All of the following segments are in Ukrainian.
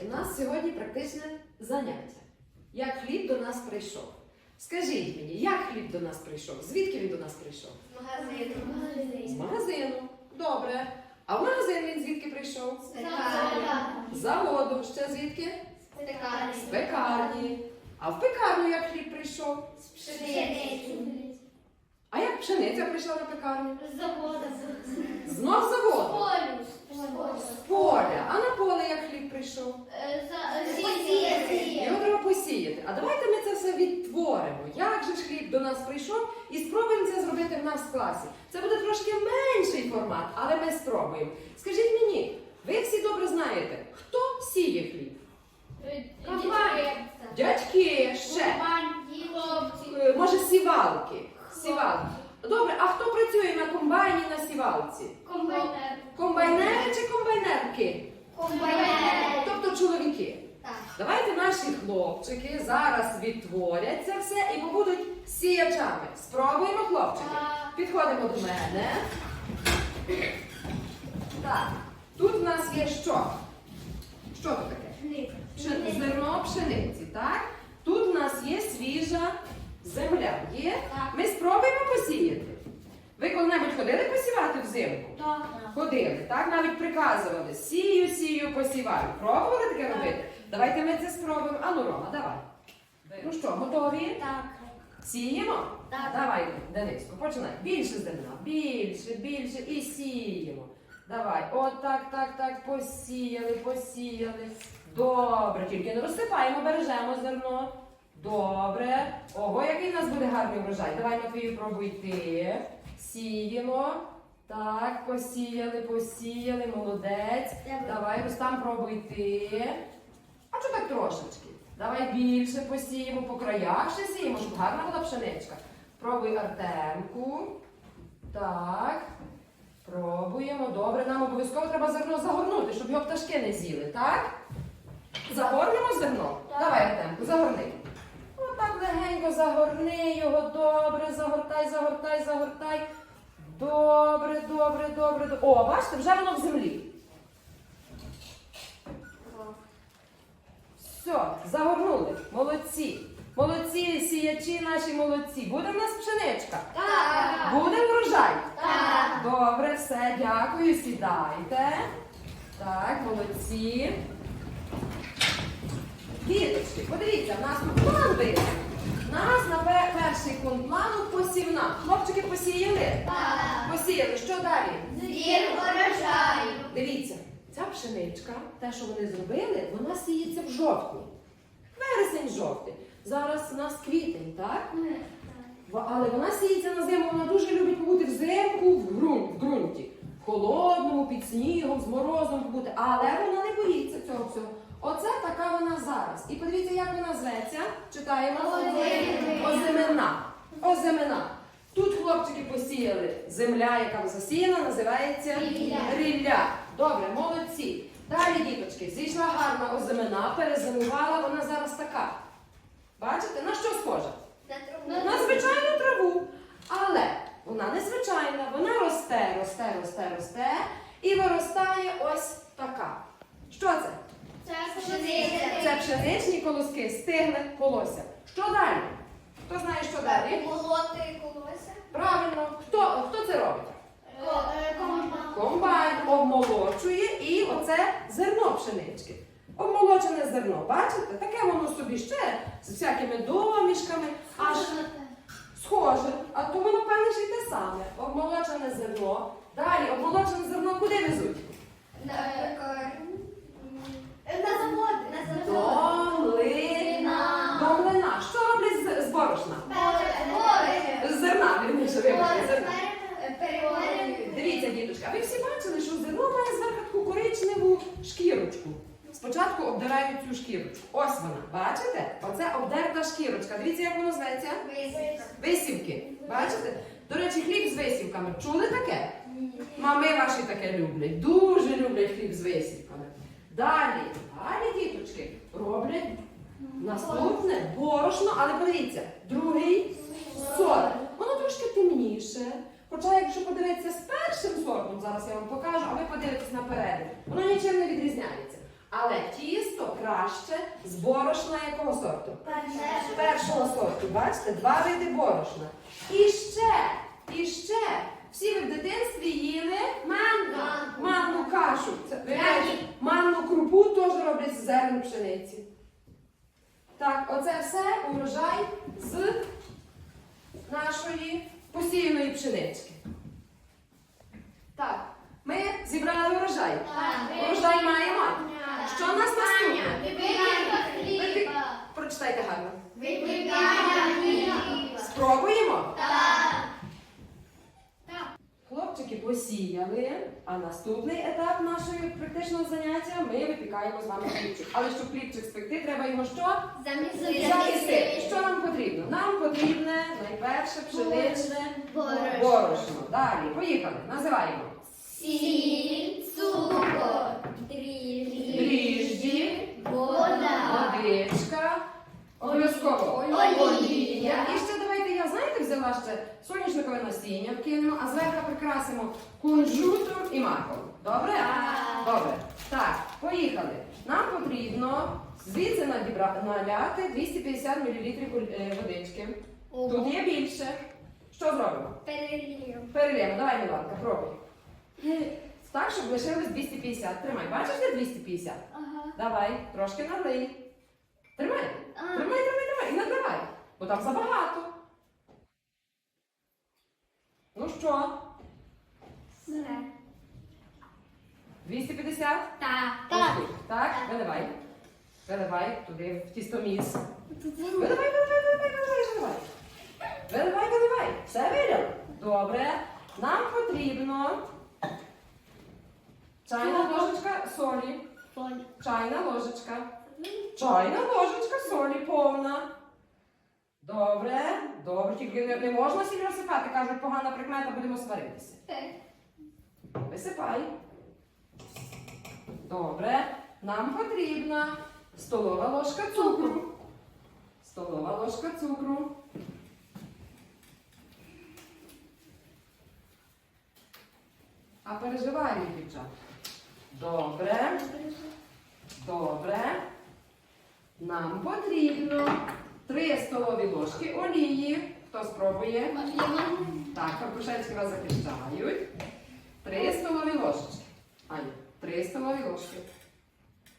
Дітки, у нас сьогодні практичне заняття. Як хліб до нас прийшов? Скажіть мені, як хліб до нас прийшов? Звідки він до нас прийшов? З магазину. Добре. А в магазин він звідки прийшов? З заводу. Ще звідки? З пекарні. З пекарні. А в пекарню як хліб прийшов? А як пшениця прийшла на пекарню? З заводу. З поля. А на поле як хліб прийшов? Його треба посіяти. А давайте ми це все відтворимо. Як же ж хліб до нас прийшов і спробуємо це зробити в нас в класі. Це буде трошки менший формат, але ми спробуємо. Скажіть мені, ви всі добре знаєте, хто сіє хліб? Дядьки, ще. Е, Може, сівалки. Сівалки. Добре, а хто працює на комбайні на сівалці? Комбайнери чи комбайнерки? Тобто чоловіки. Давайте наші хлопчики зараз відтворять це все і побудуть сіячами. Спробуємо, хлопчики. Підходимо до мене. Так, тут в нас є що? Що тут таке? Пшен- Зерно пшениці, так? Тут в нас є свіжа земля. Є? Так. Ми спробуємо посіяти. Ви коли-небудь ходили посівати взимку? Ходили, так? Навіть приказували. Сію, сію, посіваю. Пробували таке робити? Давайте ми це спробуємо. Ану, Рома, давай. Ну що, готові? Сіємо? Так. Давай, Дениско, починай. Більше зерна, більше, більше і сіємо. Давай, от так, так, так, посіяли, посіяли. Добре, тільки не розсипаємо, бережемо зерно. Добре. Ого, який в нас буде гарний врожай. Давай, Матвію, пробуй ти. Сіємо. Так, посіяли, посіяли, молодець. Давай, Рустам, пробуй ти. А чого так трошечки? Давай більше посіємо по краях ще сіємо, щоб гарна була пшеничка. Пробуй Артемку. Так. Пробуємо. Добре, нам обов'язково треба зерно загорнути, щоб його пташки не з'їли, так? Загорнемо зерно? Так. Давай, Артемку, загорни. Отак легенько загорни його, добре, загортай, загортай, загортай. Добре, добре, добре. добре. О, бачите, вже воно в землі. Все, загорнули. Молодці. Молодці, сіячі наші молодці. Буде в нас пшеничка. Буде врожай. Добре, все, дякую. Сідайте. Так, молодці. Діточки, подивіться, в нас тут план вийде. Нас на перший пункт плану посівна. Хлопчики посіяли? Посіяли. Що далі? Дивіться, ця пшеничка, те, що вони зробили, вона сіється в жовтні. Вересень жовтий. Зараз у нас квітень, так? Але вона сіється на зиму, вона дуже любить побути взимку в, ґрунт, в ґрунті. В холодному, під снігом, з морозом побути. Але вона не боїться цього всього. Оце така вона зараз. І подивіться, як вона зветься. Читаємо. Озимина. Озимина. Тут хлопчики посіяли. Земля, яка засіяна, називається Рілля. Добре, молодці. Далі, діточки, зійшла гарна озимина, перезимувала, вона зараз така. Бачите, на що схожа? На звичайну траву. Але вона не звичайна, вона росте, росте, росте, росте і виростає ось така. Що це? Це пшеничні колоски, стигле колося. Що далі? Хто знає, що далі? Правильно, хто, хто це робить? Комбайн обмолочує і оце зерно пшенички. Обмолочене зерно, бачите? Таке воно собі ще з всякими домішками, аж схоже. А то воно певне ж і те саме. Обмолочене зерно. Далі обмолочене зерно куди везуть? До млина. До млина. Що роблять з, з борошна? З зерна, вірніше, вибачте, з зерна. Дивіться, діточка, а ви всі бачили, що зерно має зверху таку коричневу шкірочку. Спочатку обдирають цю шкірочку. Ось вона, бачите? Оце обдерта шкірочка. Дивіться, як воно зветься. Висівки. Бачите? До речі, хліб з висівками. Чули таке? Мами ваші таке люблять. Дуже люблять хліб з висівками. Далі, далі, діточки, роблять наступне борошно, але подивіться, другий сорт. Воно трошки темніше. Хоча, якщо подивитися з першим сортом, зараз я вам покажу, а ви подивитесь наперед, воно нічим не відрізняється. Але тісто краще з борошна якого сорту? Першого сорту, бачите, два види борошна. І ще, і ще, всі ви в дитинстві їли манну кашу. Це, вибачте, манну крупу теж роблять з зерен пшениці. Так, оце все урожай з нашої посіяної пшенички. Так, ми зібрали урожай. Урожай маємо. Що у нас наступне? Прочитайте гарно. Спробуємо. Хлопчики посіяли, а наступний етап нашої практичного заняття ми випікаємо з вами хлібчик. Але щоб хлібчик спекти, треба його що? Замісити. Що нам потрібно? Нам потрібне найперше пшеничне борошно. Далі, поїхали. Називаємо. Сіль, цукор, Дріжджі, вода, водичка, обов'язково олія. І ще давайте я, знаєте, взяла ще соняшникове насіння, вкинемо, а зверху прикрасимо кунжутом і маком. Добре? Добре. Так, поїхали. Нам потрібно звідси надібра- наляти 250 мл е, водички. Тут є більше. Що зробимо? Перелємо. Давай, Міланка, пробуй. Так, щоб лишилось 250. Тримай. Бачиш, де 250? Давай, трошки налий. Тримай. Тримай, тримай, тримай. І надавай. Бо там забагато. Що? 250? Так. Так, виливай. Виливай туди в тістоміс. Виливай, виливай, виливай, виливай, виливай. Виливай, виливай. Все вилив? Добре. Нам потрібно чайна ложечка солі. Чайна ложечка. Чайна ложечка солі повна. Добре, добре, тільки не, не можна сіль розсипати, кажуть, погана прикмета, будемо сваритися. Висипай. Добре. Нам потрібна столова ложка цукру. Столова ложка цукру. А переживаємо, дівчата. Добре. Добре. Нам потрібно 3 столові ложки олії. Хто спробує? Так, Карпушецькі вас захищають. Три столові ложечки. Аня, три столові ложки.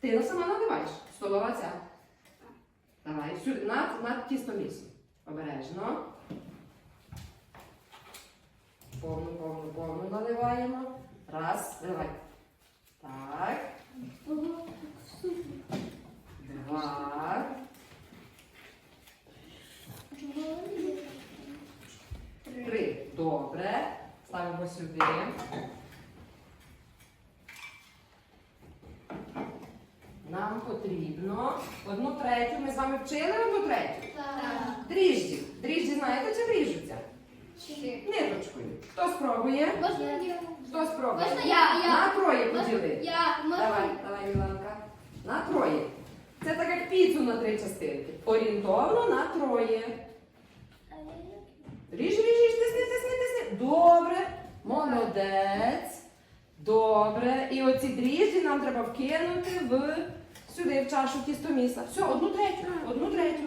Ти на сама наливаєш. Столова ця. Давай, сюди, над, над тістомісом. Обережно. Повну, повну, повну наливаємо. Раз, давай. Так. Два. Три. Добре. Ставимо сюди. Нам потрібно одну третю. Ми з вами вчили одну третю. Дріжджі. Дріжджі знаєте, чи ріжуться? Ниточкою. Хто спробує? Хто спробує? Можна я? Я. На троє поділи. Я Давай, давай, Міланка. На троє. Це так як піцу на три частинки. Орієнтовно на троє. Ріж, ріж, ріж, тисни, тисни, тисни. Добре. Молодець. Добре. І оці дріжджі нам треба вкинути в сюди, в чашу тістоміса. Все, одну третю. Одну третю.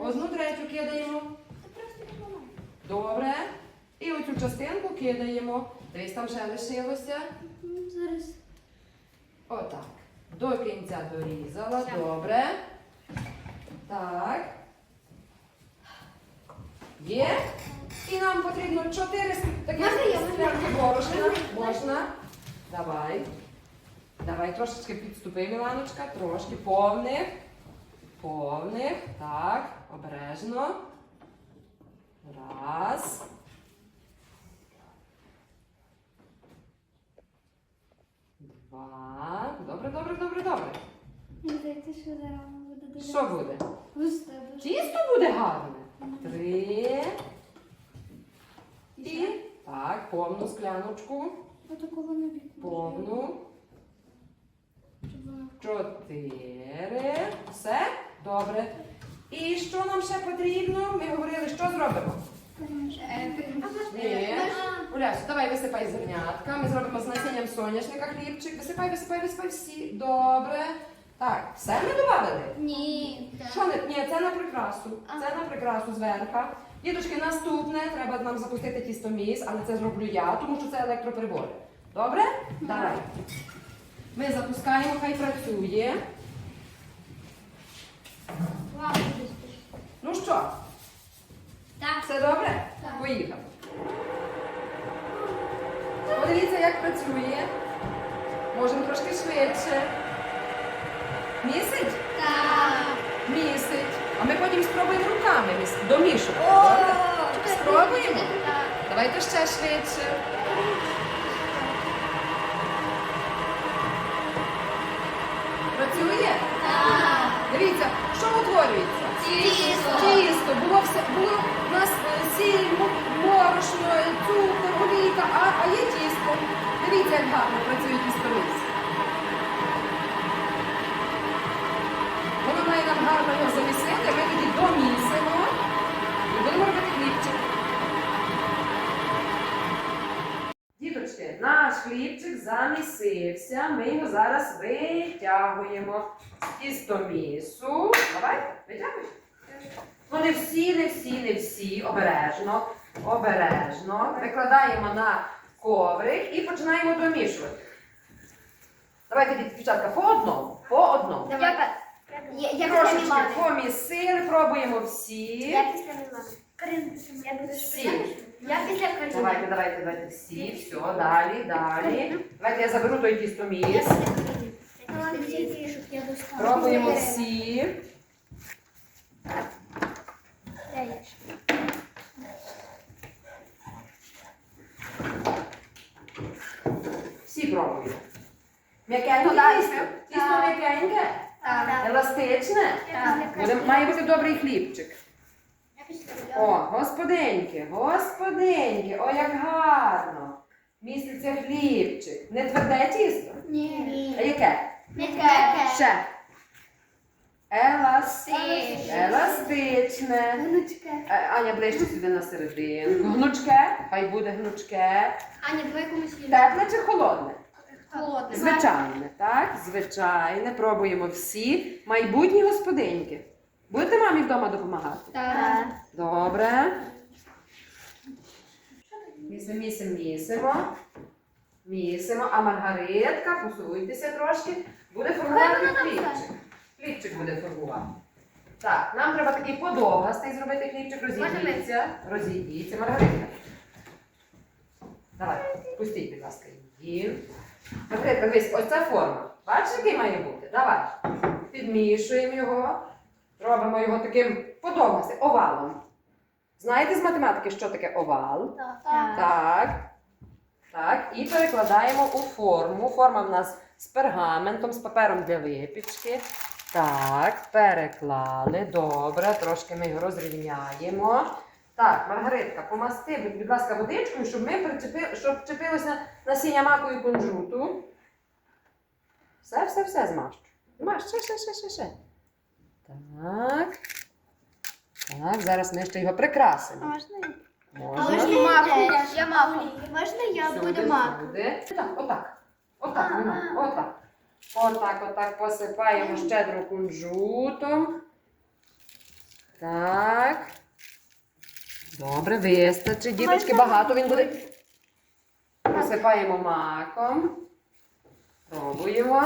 Одну третю кидаємо. Добре. І оцю частинку кидаємо. Десь там ще лишилося. Зараз. Отак. До кінця дорізала. Добре. Так. Є. І нам потрібно 4 такі Можна я? Можна склянки борошна. Можна. Давай. Давай трошечки підступи, Міланочка. Трошки повних. Повних. Так. Обережно. Раз. Два. Добре, добре, добре, добре. Що буде Що буде? Тісто буде гарне. Три. І так, повну скляночку. Повну. Чотири. Все? Добре. І що нам ще потрібно? Ми говорили, що зробимо? Улясю, давай висипай зернятка. Ми зробимо з насінням соняшника хлібчик. Висипай, висипай, висипай всі. Добре. Так, все ми додали? Ні. Що не? Ні, це на прикрасу. Це на прикрасу зверху. Діточки, наступне треба нам запустити тістоміс, але це зроблю я, тому що це електроприбори. Добре? Давай. Ми запускаємо, хай працює. Ну що, Так. все добре? Так. Поїхали. Подивіться, як працює. Можемо трошки швидше. Місить? Так. Місить. А ми потім спробуємо руками. О, Добре? Спробуємо? Так. Давайте ще швидше. Працює? Так. Дивіться, що утворюється? Тісто. Тісто. Було все було у нас сіль, морошно, цукор, олійка, а, а є тісто. Дивіться, як гарно працює тістоміс. Воно має нам гарно його замісити, ми тоді домісимо і будемо робити хлібчик. Діточки, наш хлібчик замісився. Ми його зараз витягуємо з тістомісу. Давай, витягуй. Ну не всі, не всі, не всі. Обережно. Обережно. Викладаємо на коврик і починаємо домішувати. Давайте, дівчатка, по одному. По одному. Я, я, я після Мілани. помісили, пробуємо всі. Я після Мілани. Карин, я буду Всі. Я після Карини. Давайте, давайте, давайте всі. Все, далі, далі. Давайте я заберу той Я тістоміс. після я достала. Пробуємо всі. Я? Всі пробуємо. М'якеньке Так. тісто? Тісто Так. м'якеньке? Так. Еластичне? Так. Буде, має бути добрий хлібчик. О, господиньки, господинки, о, як гарно. Міститься хлібчик. Не тверде тісто? Ні. А яке? М'яке. Ще. Еластичне. Еластичне. Гнучке. Е, Аня ближче сюди на серединку. Гнучке, хай буде гнучке. Аня, давай комусь Тепле чи холодне? Звичайне, так? Звичайне. Пробуємо всі. Майбутні господинки. Будете мамі вдома допомагати? Так. Добре. Місимо, місимо, місимо. Місимо. А Маргаритка, посуйтеся трошки, буде формувати хлібчик. Хлібчик буде формувати. Так, нам треба такий подовгастий зробити хлібчик. Розійдіться. Розійдіться. Маргаритка. Давай, пустіть, будь ласка, її. Маргаритка, дивись, ось ця форма. Бачиш, який має бути? Давай. Підмішуємо його. Робимо його таким подовгастим, овалом. Знаєте з математики, що таке овал? Так. Так. Так. І перекладаємо у форму. Форма в нас з пергаментом, з папером для випічки. Так, переклали. Добре, трошки ми його розрівняємо. Так, Маргаритка, помасти, будь ласка, водичкою, щоб ми причепили, щоб чепилося насіння маку і кунжуту. Все, все, все змащу. Змащ, ще, ще, ще, ще, ще. Так. Так, зараз ми ще його прикрасимо. Можна? Можна. можна маку? Я маку. Можна я буду маку? Так, отак. Отак, Ага. Отак. Отак, отак посипаємо щедро кунжутом. Так. Добре, вистачить. Діточки, багато він буде. Посипаємо маком. Пробуємо.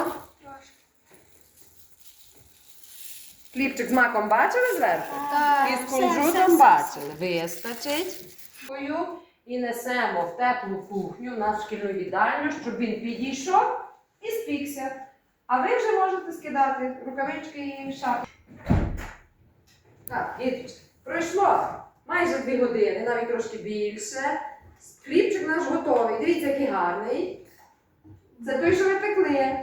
Хлібчик з маком бачили зверху? Так. І з кунжутом бачили. Вистачить. І несемо в теплу кухню, в нашу шкільну їдальню, щоб він підійшов і спікся. А ви вже можете скидати рукавички і шапки. Так, діточки, пройшло майже дві години, навіть трошки більше. Хлібчик наш готовий. Дивіться, який гарний. Це той, що ви пекли.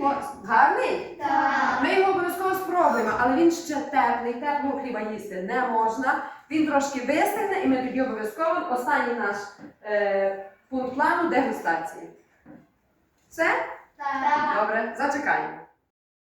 О, гарний? Так. Ми його обов'язково спробуємо, але він ще теплий, теплого хліба їсти не можна. Він трошки вистигне, і ми тоді обов'язково останній наш е, пункт плану дегустації. Все? Так. Добре, зачекаємо.